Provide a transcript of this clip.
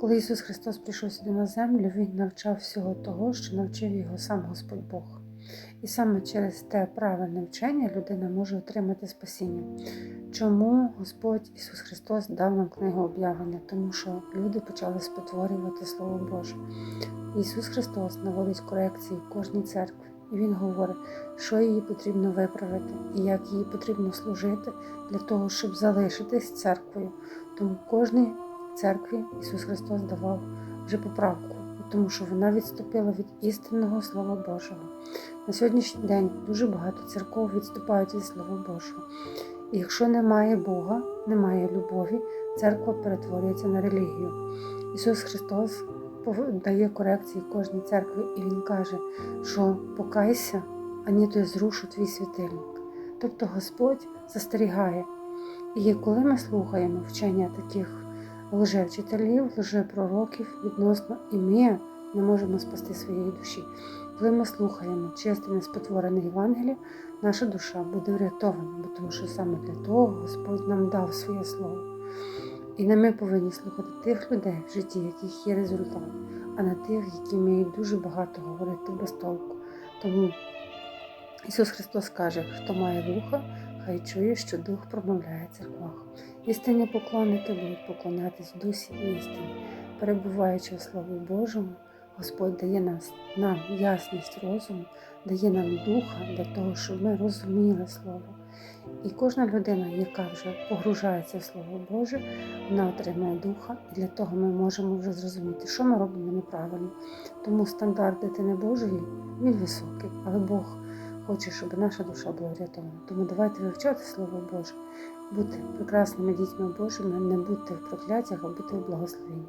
Коли Ісус Христос прийшов сюди на землю, Він навчав всього того, що навчив його сам Господь Бог. І саме через те правильне вчення людина може отримати спасіння. Чому Господь Ісус Христос дав нам книгу об'явлення? Тому що люди почали спотворювати Слово Боже. Ісус Христос наводить корекції в кожній церкві, і Він говорить, що її потрібно виправити і як їй потрібно служити для того, щоб залишитись церквою. Тому кожній церкві Ісус Христос давав вже поправку, тому що вона відступила від істинного Слова Божого. На сьогоднішній день дуже багато церков відступають від Слова Божого. І якщо немає Бога, немає любові, церква перетворюється на релігію. Ісус Христос дає корекції кожній церкві, і Він каже, що покайся, а ні то я зрушу твій світильник. Тобто Господь застерігає. І коли ми слухаємо вчення таких лжевчителів, лжепророків відносно, і ми не можемо спасти своєї душі. Коли ми слухаємо чисте неспотворене Євангеліє, наша душа буде врятована, бо тому що саме для того Господь нам дав своє слово. І не ми повинні слухати тих людей в житті, яких є результат, а не тих, які вміють дуже багато говорити без толку. Тому Ісус Христос каже, хто має вуха, хай чує, що Дух промовляє церквах. Істинні поклонники будуть поклонятись в дусі істині. Перебуваючи у Слові Божому, Господь дає нас, нам ясність розуму, дає нам духа для того, щоб ми розуміли Слово. І кожна людина, яка вже погружається в Слово Боже, вона отримує духа, і для того ми можемо вже зрозуміти, що ми робимо неправильно. Тому стандарт дитини Божої він високий, але Бог хоче, щоб наша душа була врятована. Тому давайте вивчати Слово Боже, бути прекрасними дітьми Божими, не бути в прокляттях, а бути в благословенні.